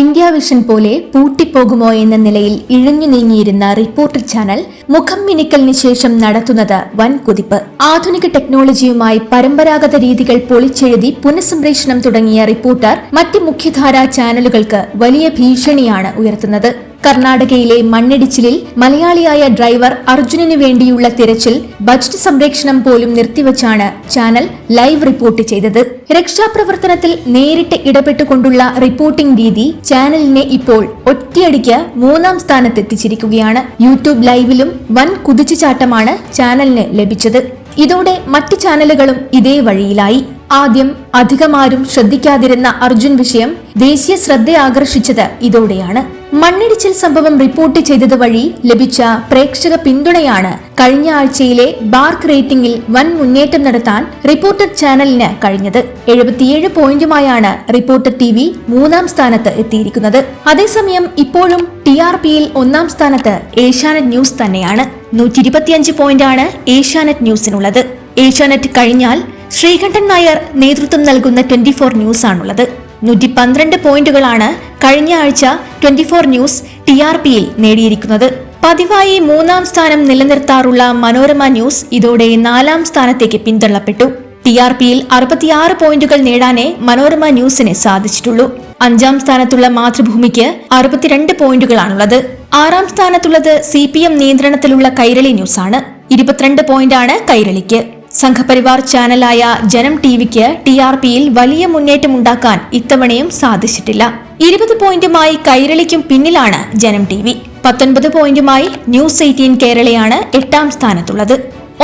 India vision പോലെ പൂട്ടിപ്പോകുമോ എന്ന നിലയിൽ ഇഴഞ്ഞു നീങ്ങിയിരുന്ന റിപ്പോർട്ടർ ചാനൽ മുഖം മിനുക്കലിന് ശേഷം നടത്തുന്നത് വൻ കുതിപ്പ് ആധുനിക ടെക്നോളജിയുമായി പരമ്പരാഗത രീതികൾ പൊളിച്ചെഴുതി പുനഃസംപ്രേഷണം തുടങ്ങിയ റിപ്പോർട്ടർ മറ്റ് മുഖ്യധാരാ ചാനലുകൾക്ക് വലിയ ഭീഷണിയാണ് ഉയർത്തുന്നത്. കർണാടകയിലെ മണ്ണിടിച്ചിലിൽ മലയാളിയായ ഡ്രൈവർ അർജുനന് വേണ്ടിയുള്ള തിരച്ചിൽ ബജറ്റ് സംരക്ഷണം പോലും നിർത്തിവച്ചാണ് ചാനൽ ലൈവ് റിപ്പോർട്ട് ചെയ്തത്. രക്ഷാപ്രവർത്തനത്തിൽ നേരിട്ട് ഇടപെട്ടുകൊണ്ടുള്ള റിപ്പോർട്ടിംഗ് രീതി ചാനലിനെ ഇപ്പോൾ ഒറ്റയടിക്ക് മൂന്നാം സ്ഥാനത്തെത്തിച്ചിരിക്കുകയാണ്. യൂട്യൂബ് ലൈവിലും വൻ കുതിച്ചുചാട്ടമാണ് ചാനലിന് ലഭിച്ചത്. ഇതോടെ മറ്റ് ചാനലുകളും ഇതേ വഴിയിലായി. ആദ്യം അധികമാരും ശ്രദ്ധിക്കാതിരുന്ന അർജുൻ വിഷയം ദേശീയ ശ്രദ്ധ ആകർഷിച്ചത് ഇതോടെയാണ്. മണ്ണിടിച്ചിൽ സംഭവം റിപ്പോർട്ട് ചെയ്തത് വഴി ലഭിച്ച പ്രേക്ഷക പിന്തുണയാണ് കഴിഞ്ഞ ആഴ്ചയിലെ ബാർക്ക് റേറ്റിംഗിൽ വൻ മുന്നേറ്റം നടത്താൻ റിപ്പോർട്ടർ ചാനലിന് കഴിഞ്ഞത്. എഴുപത്തിയേഴ് പോയിന്റുമായാണ് റിപ്പോർട്ടർ ടി വി മൂന്നാം സ്ഥാനത്ത് എത്തിയിരിക്കുന്നത്. അതേസമയം ഇപ്പോഴും ടി ആർ പിയിൽ ഒന്നാം സ്ഥാനത്ത് ഏഷ്യാനെറ്റ് ന്യൂസ് തന്നെയാണ്. നൂറ്റി ഇരുപത്തിയഞ്ച് പോയിന്റാണ് ഏഷ്യാനെറ്റ് ന്യൂസിനുള്ളത്. ഏഷ്യാനെറ്റ് കഴിഞ്ഞാൽ ശ്രീകണ്ഠൻ നായർ നേതൃത്വം നൽകുന്ന ട്വന്റി ഫോർ ന്യൂസ് ആണുള്ളത് നൂറ്റി പന്ത്രണ്ട് പോയിന്റുകളാണ് കഴിഞ്ഞ ആഴ്ച twenty four news T R പിയിൽ നേടിയിരിക്കുന്നത്. പതിവായി മൂന്നാം സ്ഥാനം നിലനിർത്താറുള്ള മനോരമ ന്യൂസ് ഇതോടെ നാലാം സ്ഥാനത്തേക്ക് പിന്തള്ളപ്പെട്ടു. ടി ആർ പിയിൽ അറുപത്തിയാറ് പോയിന്റുകൾ നേടാനേ മനോരമ ന്യൂസിന് സാധിച്ചിട്ടുള്ളൂ. അഞ്ചാം സ്ഥാനത്തുള്ള മാതൃഭൂമിക്ക് അറുപത്തിരണ്ട് പോയിന്റുകളാണുള്ളത്. ആറാം സ്ഥാനത്തുള്ളത് സി പി എം നിയന്ത്രണത്തിലുള്ള കൈരളി ന്യൂസാണ്. ഇരുപത്തിരണ്ട് പോയിന്റാണ് കൈരളിക്ക്. സംഘപരിവാർ ചാനലായ ജനം ടിവിക്ക് ടി ആർ പിയിൽ വലിയ മുന്നേറ്റമുണ്ടാക്കാൻ ഇത്തവണയും സാധിച്ചിട്ടില്ല. ഇരുപത് പോയിന്റുമായി കൈരളിക്കും പിന്നിലാണ് ജനം ടി വി പത്തൊൻപത് പോയിന്റുമായി ന്യൂസ് എയ്റ്റീൻ കേരളയാണ് എട്ടാം സ്ഥാനത്തുള്ളത്.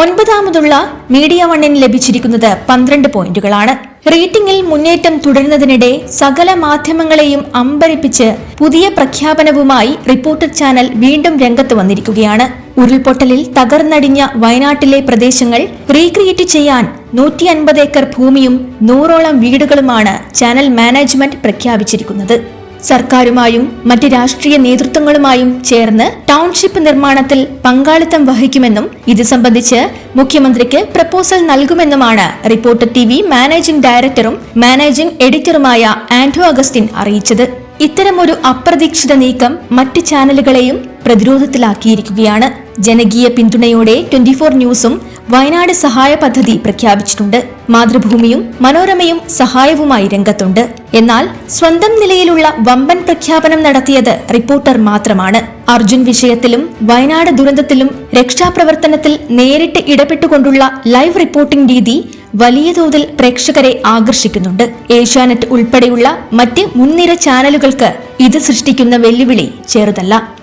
ഒൻപതാമതുള്ള മീഡിയ വണ്ണിന് ലഭിച്ചിരിക്കുന്നത് പന്ത്രണ്ട് പോയിന്റുകളാണ്. റേറ്റിംഗിൽ മുന്നേറ്റം തുടരുന്നതിനിടെ സകല മാധ്യമങ്ങളെയും അമ്പരിപ്പിച്ച് പുതിയ പ്രഖ്യാപനവുമായി റിപ്പോർട്ടർ ചാനൽ വീണ്ടും രംഗത്ത് വന്നിരിക്കുകയാണ്. ഉരുൾപൊട്ടലിൽ തകർന്നടിഞ്ഞ വയനാട്ടിലെ പ്രദേശങ്ങൾ റീക്രിയേറ്റ് ചെയ്യാൻ നൂറ്റി അൻപത് ഏക്കർ ഭൂമിയും നൂറോളം വീടുകളുമാണ് ചാനൽ മാനേജ്മെന്റ് പ്രഖ്യാപിച്ചിരിക്കുന്നത്. സർക്കാരുമായും മറ്റ് രാഷ്ട്രീയ നേതൃത്വങ്ങളുമായും ചേർന്ന് ടൗൺഷിപ്പ് നിർമ്മാണത്തിൽ പങ്കാളിത്തം വഹിക്കുമെന്നും ഇത് സംബന്ധിച്ച് മുഖ്യമന്ത്രിക്ക് പ്രപ്പോസൽ നൽകുമെന്നുമാണ് റിപ്പോർട്ടർ ടി വി മാനേജിംഗ് ഡയറക്ടറും മാനേജിംഗ് എഡിറ്ററുമായ ആന്റോ അഗസ്റ്റിൻ അറിയിച്ചത്. ഇത്തരമൊരു അപ്രതീക്ഷിത നീക്കം മറ്റ് ചാനലുകളെയും പ്രതിരോധത്തിലാക്കിയിരിക്കുകയാണ്. ജനകീയ പിന്തുണയോടെ ട്വന്റി ഫോർ ന്യൂസും വയനാട് സഹായ പദ്ധതി പ്രഖ്യാപിച്ചിട്ടുണ്ട്. മാതൃഭൂമിയും മനോരമയും സഹായവുമായി രംഗത്തുണ്ട്. എന്നാൽ സ്വന്തം നിലയിലുള്ള വമ്പൻ പ്രഖ്യാപനം നടത്തിയത് റിപ്പോർട്ടർ മാത്രമാണ്. അർജുൻ വിഷയത്തിലും വയനാട് ദുരന്തത്തിലും രക്ഷാപ്രവർത്തനത്തിൽ നേരിട്ട് ഇടപെട്ടുകൊണ്ടുള്ള ലൈവ് റിപ്പോർട്ടിംഗ് രീതി വലിയ തോതിൽ പ്രേക്ഷകരെ ആകർഷിക്കുന്നുണ്ട്. ഏഷ്യാനെറ്റ് ഉൾപ്പെടെയുള്ള മറ്റ് മുൻനിര ചാനലുകൾക്ക് ഇത് സൃഷ്ടിക്കുന്ന വെല്ലുവിളി ചെറുതല്ല.